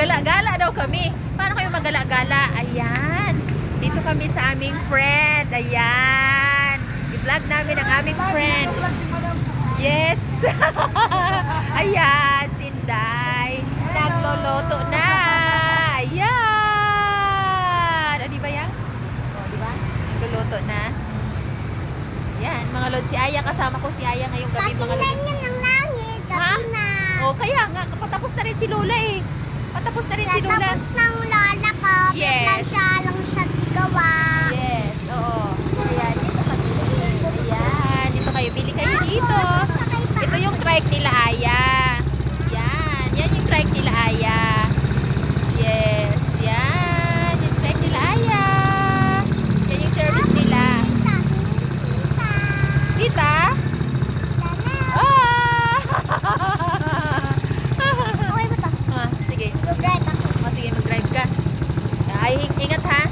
Magala-gala daw kami. Paano kayo magala-gala? Ayan. Dito kami sa aming friend. Ayan. I-vlog namin ang aming friend. Yes. Ayan, Sinday. Nagloloto na. Ayan. O, di ba yan? O, di ba? Nagluluto na. Yan, mga lod. Si Aya, kasama ko si Aya ngayong gabi. Patingnan niya ng langit. Gabi na. O, kaya nga, patapos na rin si Lola eh. Patapos na rin si Lola. Tapos ng lola ko. Yes. Biglang siya lang siya tigawa. Yes, oo. Ayan, dito kami. Ayan, dito kayo. Bili kayo dito. Tapos, sasakay pa Ito yung trike nila Aya. Yan, yan yung trike nila Aya. Yes, yan. Yung trike nila Aya. Yan yung service nila. Isa, hindi kita. Tita? Kita na. Ah! Okay ba to? ah, sige. Go-drive ako. O, sige, mag-drive ka. Ay, ing- ingat ha.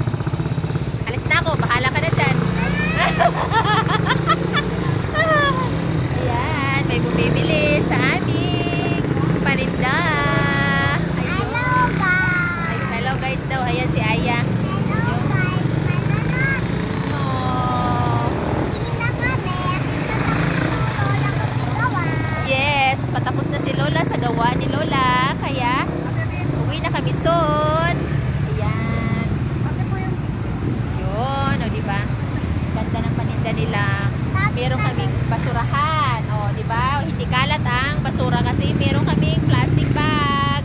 Alis na ako. Bahala ka na dyan. Ayan, may bumibili sa aming paninda. Ayun. Hello, guys. Ay, hello guys daw. Ayan si Aya. Hello, guys. Mananati. Oh. Kita kami. Ito tapos ng lola ko tigawa. Yes, patapos na si Lola sa gawa ni Lola. Kaya, uwi na kami soon. Ayan. Yun, o diba? Ganda ng paninda nila. Meron kaming basurahan. Di ba? Hindi kalat ang basura kasi meron kaming plastic bag.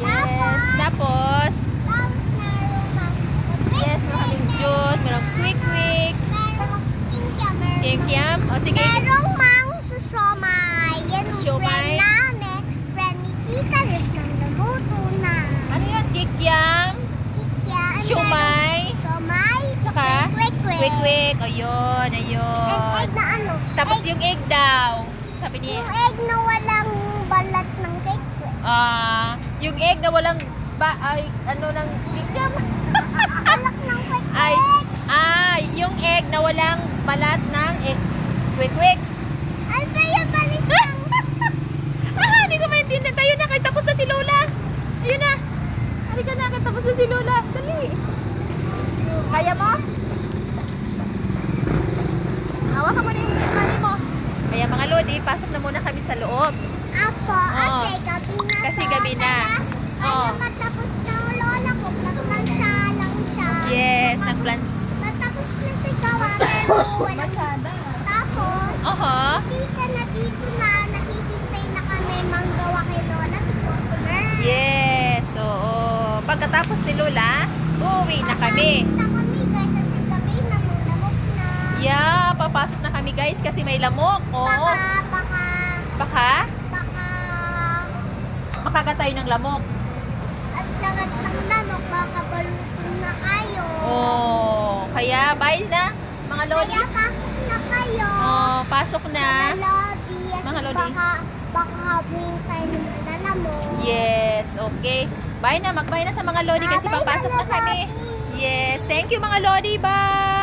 Yes. Tapos, Tapos yes, meron kaming juice, meron quick quick, Meron kikiam. O, sige. Merong mang susomay. Yan ang Siomay? friend namin. Friend ni Tita Liz nang naluto na. Ano yun? Kikiam, Kikya. and siomay, meron Siomay. Tsaka? Quick, quick. O, yun, ayun. egg na ano? Tapos egg, yung egg daw. Sabi ni, yung egg na walang balat ng quick. ah, yung egg na walang ba, ay, ano ng kikiam? Alak ng quick, Ay, ay, yung egg na walang balat ng egg. Quick quick. Ano ba yung balit ng... ah, hindi ko maintindihan. Tayo na, kay tapos na si Lola. Ayun na. Halika na, kay tapos na si Lola. Dali. Kaya mo? Hawakan mo na yung money mo. Kaya mga Lodi, pasok na muna kami sa loob. Apo, Oo. kasi gabi na Kasi to, gabi na. Kaya, kaya matapos ng lola ko, naglansya lang siya. Yes, nagplan. Matapos na sigawa, pero walang... Tapos, Oho. tita na dito na, nakihintay na kami manggawa kay lola sa customer. Yes, oo. Pagkatapos ni Lola, uuwi na kami. Patapos Yeah, papasok na kami guys kasi may lamok. Oo. Baka, baka, Baka baka, makagat tayo ng lamok. at lagat ng lamok, baka balutong na kayo. Oh, kaya bye na mga lodi. Kaya pasok na kayo. Oh, pasok na. Mga lodi. Kasi Mga lodi. Baka, baka habing tayo ng mo. Yes, okay. Bye na, mag-bye na sa mga lodi kasi Ah, bye, papasok na kami. Yes, thank you mga lodi. Bye.